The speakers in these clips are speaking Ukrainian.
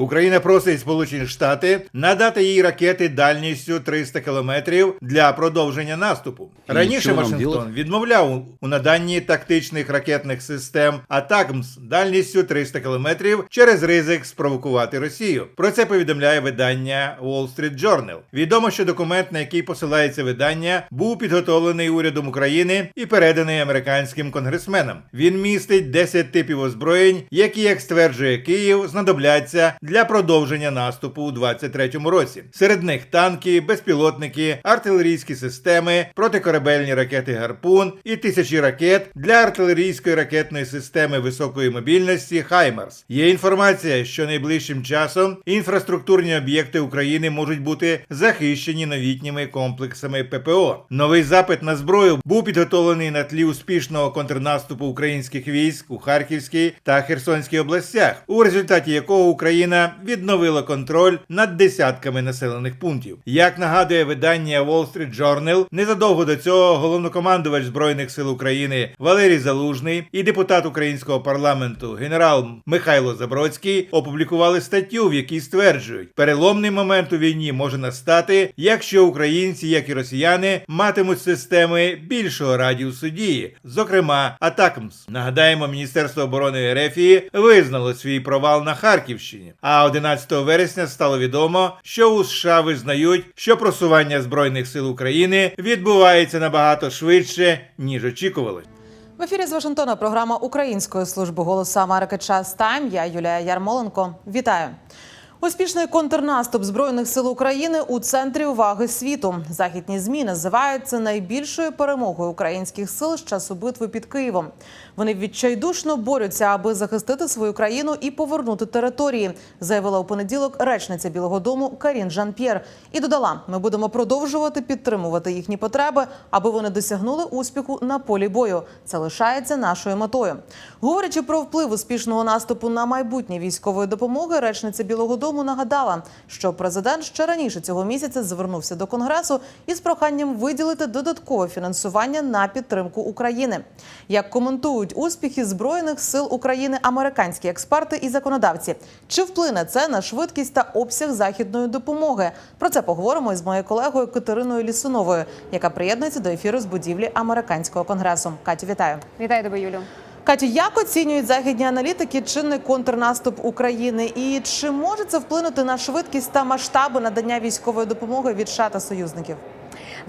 Україна просить Сполучені Штати надати їй ракети дальністю 300 кілометрів для продовження наступу. І Раніше Вашингтон відмовляв у- у наданні тактичних ракетних систем Атакмс дальністю 300 кілометрів через ризик спровокувати Росію. Про це повідомляє видання Wall Street Journal. Відомо, що документ, на який посилається видання, був підготовлений урядом України і переданий американським конгресменам. Він містить 10 типів озброєнь, які, як стверджує Київ, знадобляться для продовження наступу у 2023 році. Серед них танки, безпілотники, артилерійські системи, протикорабельні ракети Гарпун і тисячі ракет для артилерійської ракетної системи високої мобільності Хаймарс. Є інформація, що найближчим часом інфраструктурні об'єкти України можуть бути захищені новітніми комплексами ППО. Новий запит на зброю був підготовлений на тлі успішного контрнаступу українських військ у Харківській та Херсонській областях, у результаті якого Україна відновила контроль над десятками населених пунктів. Як нагадує видання Wall Street Journal, незадовго до цього головнокомандувач збройних сил України Валерій Залужний і депутат українського парламенту генерал Михайло Забродський опублікували статтю, в якій стверджують, переломний момент у війні може настати, якщо українці, як і росіяни, матимуть системи більшого радіусу дії, зокрема Атакмс. Нагадаємо, Міністерство оборони Ерефії визнало свій провал на Харківщині. А 11 вересня стало відомо, що у США визнають, що просування збройних сил України відбувається набагато швидше ніж очікували. В ефірі з Вашингтона програма Української служби голосу Америки Час Тайм. Я Юлія Ярмоленко. Вітаю. Успішний контрнаступ збройних сил України у центрі уваги світу. Західні змі називають це найбільшою перемогою українських сил з часу битви під Києвом. Вони відчайдушно борються, аби захистити свою країну і повернути території, заявила у понеділок речниця Білого Дому Карін Жан-П'єр. І додала: ми будемо продовжувати підтримувати їхні потреби, аби вони досягнули успіху на полі бою. Це лишається нашою метою. Говорячи про вплив успішного наступу на майбутнє військової допомоги, речниця Білого Дому нагадала, що президент ще раніше цього місяця звернувся до конгресу із проханням виділити додаткове фінансування на підтримку України. Як коментують успіхи збройних сил України американські експерти і законодавці, чи вплине це на швидкість та обсяг західної допомоги? Про це поговоримо із моєю колегою Катериною Лісуновою, яка приєднується до ефіру з будівлі американського конгресу. Катю, вітаю. Вітаю тебе, Юлю. Катю, як оцінюють західні аналітики чинний контрнаступ України, і чи може це вплинути на швидкість та масштаби надання військової допомоги від США та союзників?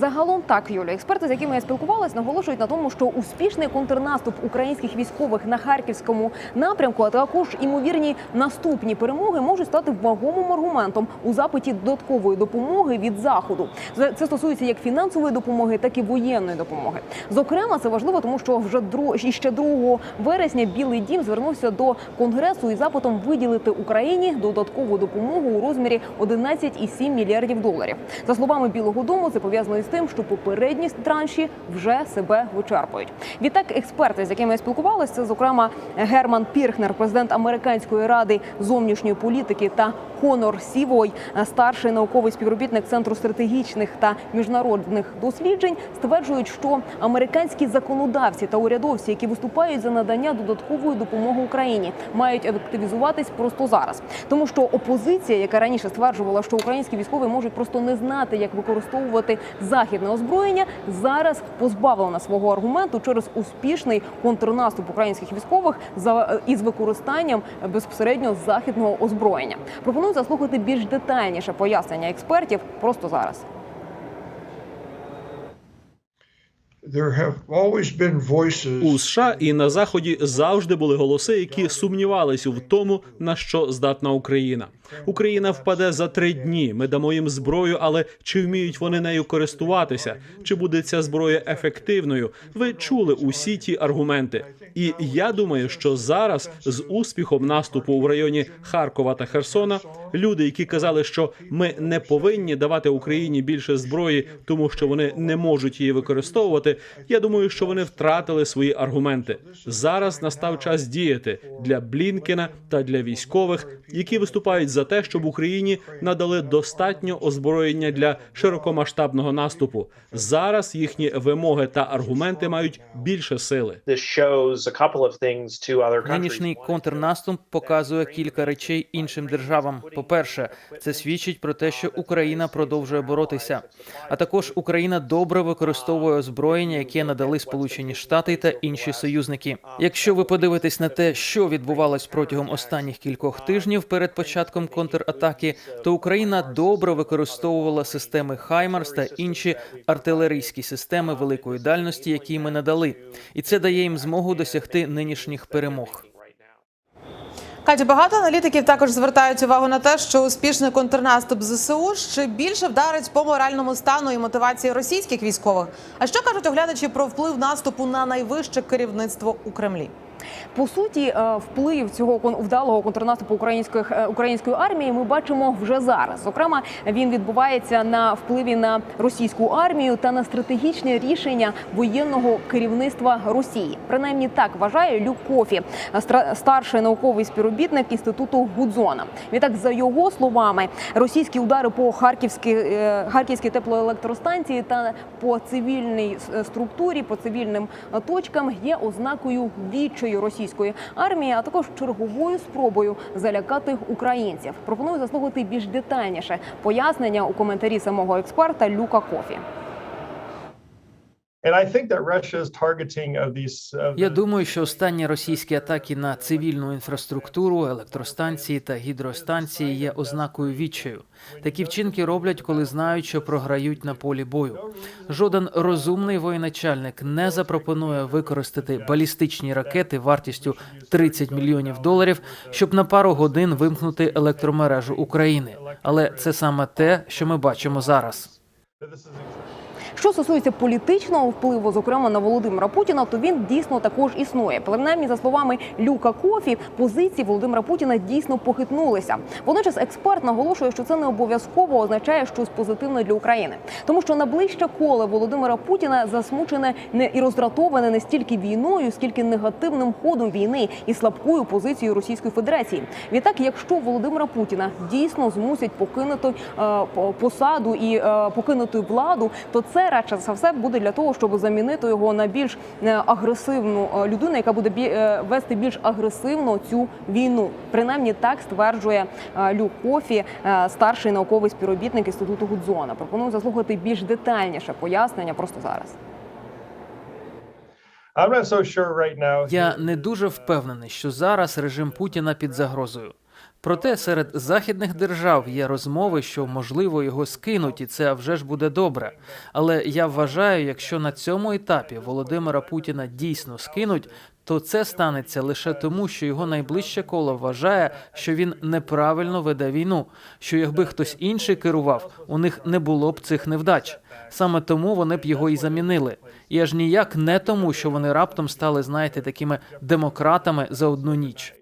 Загалом так, Юлю, експерти, з якими я спілкувалась, наголошують на тому, що успішний контрнаступ українських військових на харківському напрямку, а також імовірні наступні перемоги можуть стати вагомим аргументом у запиті додаткової допомоги від заходу. Це стосується як фінансової допомоги, так і воєнної допомоги. Зокрема, це важливо, тому що вже дру... іще 2 вересня Білий Дім звернувся до конгресу із запитом виділити Україні додаткову допомогу у розмірі 11,7 мільярдів доларів. За словами Білого Дому, це пов'язано із тим, що попередні транші вже себе вичерпують. Відтак, експерти, з якими я спілкувалася, це зокрема Герман Пірхнер, президент американської ради зовнішньої політики, та Конор Сівой, старший науковий співробітник центру стратегічних та міжнародних досліджень, стверджують, що американські законодавці та урядовці, які виступають за надання додаткової допомоги Україні, мають активізуватись просто зараз, тому що опозиція, яка раніше стверджувала, що українські військові можуть просто не знати, як використовувати західне озброєння, зараз позбавлена свого аргументу через успішний контрнаступ українських військових за із використанням безпосередньо західного озброєння. Пропоную заслухати більш детальніше пояснення експертів просто зараз. У США і на заході завжди були голоси, які сумнівалися в тому, на що здатна Україна. Україна впаде за три дні. Ми дамо їм зброю, але чи вміють вони нею користуватися? Чи буде ця зброя ефективною? Ви чули усі ті аргументи. І я думаю, що зараз з успіхом наступу в районі Харкова та Херсона люди, які казали, що ми не повинні давати Україні більше зброї, тому що вони не можуть її використовувати, Я думаю, що вони втратили свої аргументи. Зараз настав час діяти для Блінкена та для військових, які виступають за те, щоб Україні надали достатньо озброєння для широкомасштабного наступу. Зараз їхні вимоги та аргументи мають більше сили. Нинішній контрнаступ показує кілька речей іншим державам. По-перше, це свідчить про те, що Україна продовжує боротися. А також Україна добре використовує озброєння, яке надали Сполучені Штати та інші союзники. Якщо ви подивитесь на те, що відбувалось протягом останніх кількох тижнів перед початком контратаки, то Україна добре використовувала системи Хаймарс та інші артилерійські системи великої дальності, які ми надали, і це дає їм змогу досягти нинішніх перемог. Катя, багато аналітиків також звертають увагу на те, що успішний контрнаступ ЗСУ ще більше вдарить по моральному стану і мотивації російських військових. А що кажуть оглядачі про вплив наступу на найвище керівництво у Кремлі? По суті, е, вплив цього вдалого контрнаступу української е, української армії ми бачимо вже зараз. Зокрема, він відбувається на впливі на російську армію та на стратегічне рішення воєнного керівництва Росії. Принаймні так вважає Люк Кофі, старший науковий співробітник інституту Гудзона. Відтак, за його словами, російські удари по харківській е, харківській теплоелектростанції та по цивільній структурі, по цивільним точкам є ознакою відчаю російської армії, а також черговою спробою залякати українців. Пропоную заслухати більш детальніше пояснення у коментарі самого експерта Люка Кофі. Я думаю, що останні російські атаки на цивільну інфраструктуру, електростанції та гідростанції є ознакою відчаю. Такі вчинки роблять, коли знають, що програють на полі бою. Жоден розумний воєначальник не запропонує використати балістичні ракети вартістю 30 мільйонів доларів, щоб на пару годин вимкнути електромережу України. Але це саме те, що ми бачимо зараз. Що стосується політичного впливу, зокрема на Володимира Путіна, то він дійсно також існує. Принаймні, за словами Люка Кофі, позиції Володимира Путіна дійсно похитнулися. Водночас експерт наголошує, що це не обов'язково означає щось позитивне для України, тому що найближче коло Володимира Путіна засмучене не і роздратоване не стільки війною, скільки негативним ходом війни і слабкою позицією Російської Федерації. Відтак, якщо Володимира Путіна дійсно змусять покинути е, посаду і е, покинути владу, то це радше за все буде для того, щоб замінити його на більш е, агресивну е, людину, яка буде е, вести більш агресивно цю війну. Принаймні так стверджує Люк Кофі, старший науковий співробітник інституту Гудзона. Пропоную заслухати більш детальніше пояснення просто зараз. Я не дуже впевнений, що зараз режим Путіна під загрозою. Проте серед західних держав є розмови, що можливо його скинуть, і це вже ж буде добре. Але я вважаю, якщо на цьому етапі Володимира Путіна дійсно скинуть, то це станеться лише тому, що його найближче коло вважає, що він неправильно веде війну. Що якби хтось інший керував, у них не було б цих невдач. Саме тому вони б його і замінили. І аж ніяк не тому, що вони раптом стали, знаєте, такими демократами за одну ніч.